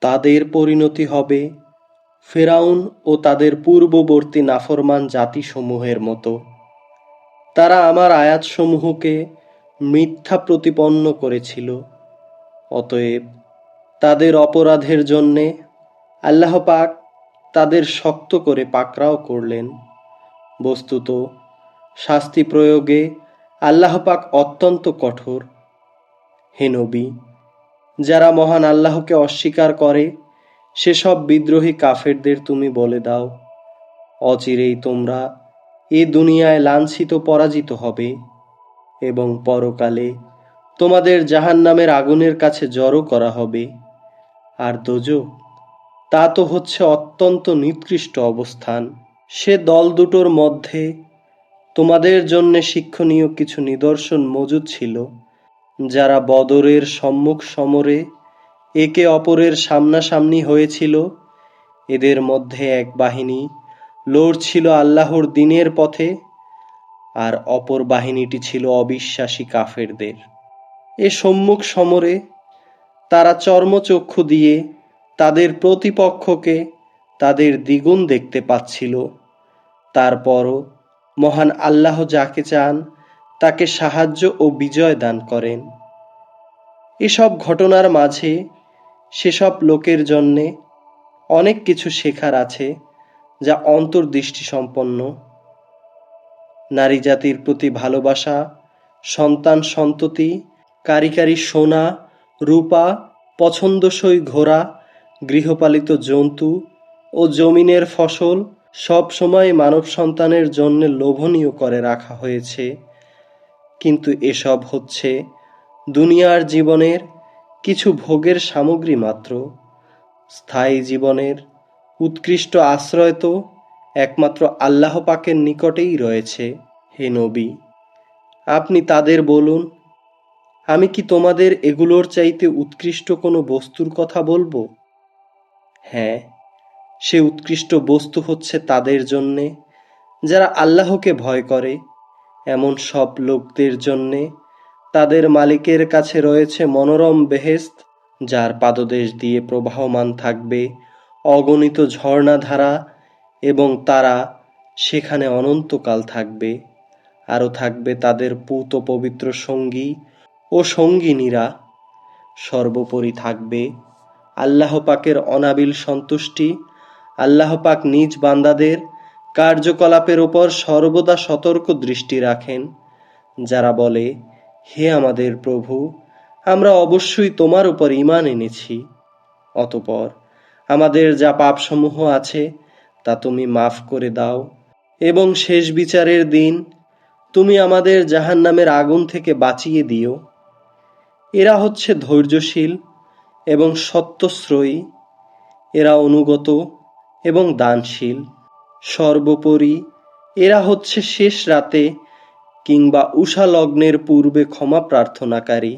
তাদের পরিণতি হবে ফেরাউন ও তাদের পূর্ববর্তী নাফরমান জাতিসমূহের মতো। তারা আমার আয়াতসমূহকে মিথ্যা প্রতিপন্ন করেছিল। অতএব তাদের অপরাধের জন্যে আল্লাহ পাক তাদের শক্ত করে পাকড়াও করলেন। বস্তুত শাস্তি প্রয়োগে আল্লাহ পাক অত্যন্ত কঠোর। হে নবী যারা মহান আল্লাহকে অস্বীকার করে, সেসব বিদ্রোহী কাফেরদের তুমি বলে দাও। অচিরেই তোমরা এ দুনিয়ায় লাঞ্ছিত পরাজিত হবে এবং পরকালে তোমাদের জাহান্নামের আগুনের কাছে জড়ো করা হবে। আর দোজক তা তো হচ্ছে অত্যন্ত নিকৃষ্ট অবস্থান। সে দল দুটোর মধ্যে তোমাদের জন্যে শিক্ষণীয় কিছু নিদর্শন মজুদ ছিল। যারা বদরের সম্মুখ সমরে একে অপরের সামনাসামনি হয়েছিল, এদের মধ্যে এক বাহিনী লড়ছিল আল্লাহর দিনের পথে, আর অপর বাহিনীটি ছিল অবিশ্বাসী কাফেরদের। এ সম্মুখ সমরে তারা চর্মচক্ষু দিয়ে তাদের প্রতিপক্ষকে তাদের দ্বিগুণ দেখতে পাচ্ছিল। তারপরও মহান আল্লাহ যাকে চান তাকে সাহায্য ও বিজয় দান করেন। এসব ঘটনার মাঝে সেসব লোকের জন্যে অনেক কিছু শেখার আছে যা অন্তর্দৃষ্টি সম্পন্ন নারী জাতির প্রতি ভালোবাসা, সন্তান সন্ততি, কারি কারি সোনা, রূপা, পছন্দসই ঘোড়া, গৃহপালিত জন্তু ও জমিনের ফসল সব সময় মানব সন্তানের জন্য লোভনীয় করে রাখা হয়েছে। কিন্তু এসব হচ্ছে দুনিয়ার জীবনের কিছু ভোগের সামগ্রী মাত্র। স্থায়ী জীবনের উৎকৃষ্ট আশ্রয় তো একমাত্র আল্লাহ পাকের নিকটেই রয়েছে, হে নবী। আপনি তাদের বলুন, আমি কি তোমাদের এগুলোর চাইতে উৎকৃষ্ট কোনো বস্তুর কথা বলব? হ্যাঁ সে উৎকৃষ্ট বস্তু হচ্ছে তাদের জন্যে, যারা আল্লাহকে ভয় করে এমন সব লোকদের জন্যে তাদের মালিকের কাছে রয়েছে মনোরম বেহেস্ত যার পাদদেশ দিয়ে প্রবাহমান থাকবে অগণিত ঝর্ণাধারা এবং তারা সেখানে অনন্তকাল থাকবে। আরও থাকবে তাদের পুত পবিত্র সঙ্গী ও সঙ্গিনীরা। সর্বোপরি থাকবে আল্লাহ পাকের অনাবিল সন্তুষ্টি, আল্লাহ পাক নিজ বান্দাদের কার্যকলাপের ওপর সর্বদা সতর্ক দৃষ্টি রাখেন, যারা বলে, হে আমাদের প্রভু, আমরা অবশ্যই তোমার উপর ইমান এনেছি। অতপর আমাদের যা পাপসমূহ আছে, তা তুমি মাফ করে দাও এবং শেষ বিচারের দিন তুমি আমাদের জাহান্নামের আগুন থেকে বাঁচিয়ে দিও। এরা হচ্ছে ধৈর্যশীল এবং সত্যশ্রয়ী। এরা অনুগত এবং দানশীল। সর্বোপরি, এরা হচ্ছে শেষ রাতে কিংবা উষা লগ্নের পূর্বে ক্ষমা প্রার্থনাকারী।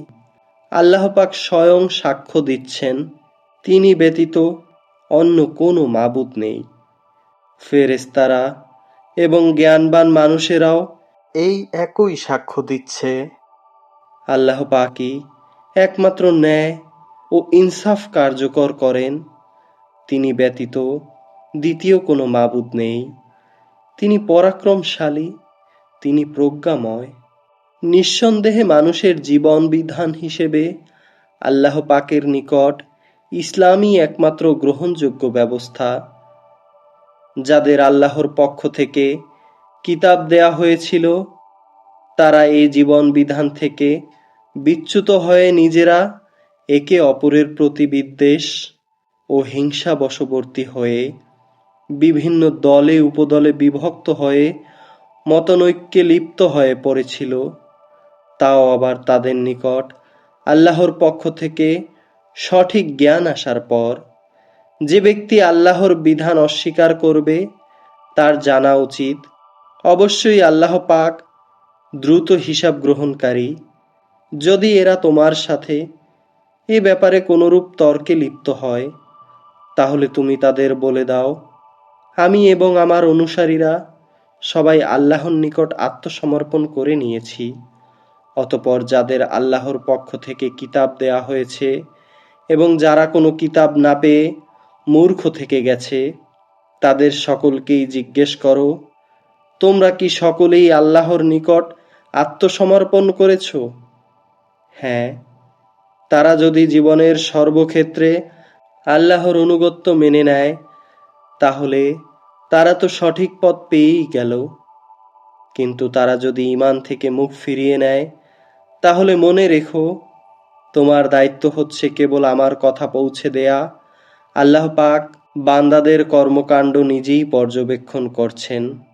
আল্লাহ পাক স্বয়ং সাক্ষ্য দিচ্ছেন, তিনি ব্যতীত অন্য কোনো মাবুদ নেই। ফেরেস্তারা এবং জ্ঞানবান মানুষেরাও এই একই সাক্ষ্য দিচ্ছে। আল্লাহ পাকই একমাত্র ন্যায় ও ইনসাফ কার্যকর করেন। তিনি ব্যতীত দ্বিতীয় কোনো মাবুদ নেই। তিনি পরাক্রমশালী, তিনি প্রজ্ঞাময়। নিঃসন্দেহে মানুষের জীবন বিধান হিসেবে আল্লাহ পাকের নিকট ইসলামই একমাত্র গ্রহণযোগ্য ব্যবস্থা, যাদের আল্লাহর পক্ষ থেকে কিতাব দেয়া হয়েছিল। তারা এই জীবন বিধান থেকে বিচ্যুত হয়ে নিজেরা একে অপরের প্রতি বিদ্বেষ ও হিংসা বশবর্তী হয়ে বিভিন্ন দলে উপদলে বিভক্ত হয়ে মতনৈক্যে লিপ্ত হয়ে পড়েছিল। তাও আবার তাদের নিকট আল্লাহর পক্ষ থেকে সঠিক জ্ঞান আসার পর যে ব্যক্তি আল্লাহর বিধান অস্বীকার করবে, তার জানা উচিত, অবশ্যই আল্লাহ পাক দ্রুত হিসাব গ্রহণকারী। যদি এরা তোমার সাথে এ ব্যাপারে কোনোরূপ তর্কে লিপ্ত হয়, তাহলে তুমি তাদের বলে দাও আমি এবং আমার অনুসারীরা সবাই আল্লাহর নিকট আত্মসমর্পণ করে নিয়েছি। অতপর যাদের আল্লাহর পক্ষ থেকে কিতাব দেয়া হয়েছে এবং যারা কোনো কিতাব না পেয়ে মূর্খ থেকে গেছে, তাদের সকলকেই জিজ্ঞেস করো, তোমরা কি সকলেই আল্লাহর নিকট আত্মসমর্পণ করেছ? হ্যাঁ তারা যদি জীবনের সর্বক্ষেত্রে আল্লাহর অনুগত্য মেনে নেয় তাহলে তারা তো সঠিক পথ পেয়েই গেল। কিন্তু তারা যদি ইমান থেকে মুখ ফিরিয়ে নেয়, তাহলে মনে রেখো, তোমার দায়িত্ব হচ্ছে কেবল আমার কথা পৌঁছে দেয়া। আল্লাহ পাক বান্দাদের কর্মকাণ্ড নিজেই পর্যবেক্ষণ করছেন।